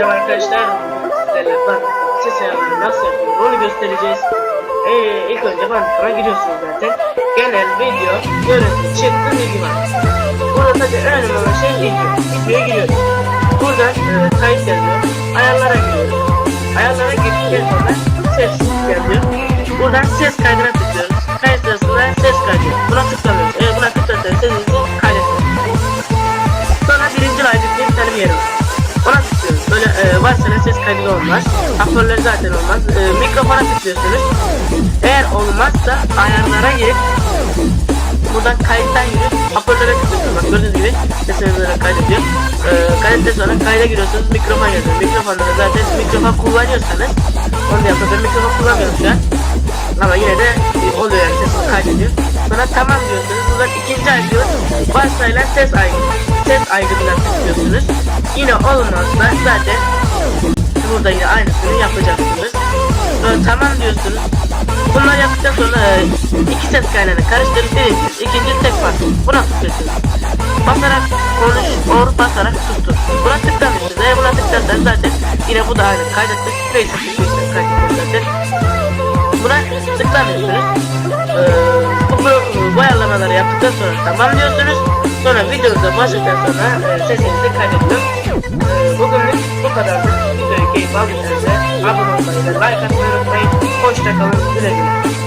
Merhaba arkadaşlar. Sizlerle ses ayarları nasıl yapılır onu göstereceğiz. Ee, ilk önce bandikama giriyorsunuz zaten. Genel video, görüntü, çıktı, bilgi var. Burada tabii en önemli olan şey video. Videoya giriyoruz. Buradan e, kayıt yazıyor. Ayarlara giriyoruz. Ayarlara girdikten sonra ses yazıyor. Buradan ses kaydına tıklıyoruz. Ses kaydı olmaz. Hoparlör zaten olmaz. E, mikrofona tıklıyorsunuz. Eğer olmazsa ayarlara girip buradan kayıttan girip hoparlöre tıklıyorsunuz. Gördüğünüz gibi sesinizi böyle kaydediyor. E, kaydetten sonra kayda giriyorsunuz. Mikrofon yazıyor. Mikrofonda da zaten mikrofon kullanıyorsanız onu da yapın. Ben mikrofon kullanmıyorum şu an. Ama yine de e, oluyor yani sesini kaydediyor. Sonra tamam diyorsunuz. Buradan ikinci aygıt varsayılan ses aygıt. Ses aygıtına tıklıyorsunuz. Yine olmazsa zaten burada yine aynısını yapacaksınız. Sonra tamam diyorsunuz. Bunları yaptıktan sonra e, iki ses kaynağını karıştırıp birinci, ikinci tek bas. Buna tıklıyorsunuz. Basarak konuş, or basarak sustur. Buna tıklamıyorsunuz. Eğer buna tıklarsanız zaten yine bu da aynı kaydettik. Neyse tıklıyorsunuz kaydettik zaten. Buna tıklamıyorsunuz. Ee, bu, bu, bu ayarlamaları yaptıktan sonra tamam diyorsunuz. Sonra videoda başladıktan sonra e, sesinizi kaydediyor. Ee, bugünlük bu kadardı. Abone olmayı ve like atmayı unutmayın. Hoşçakalın. Güle güle.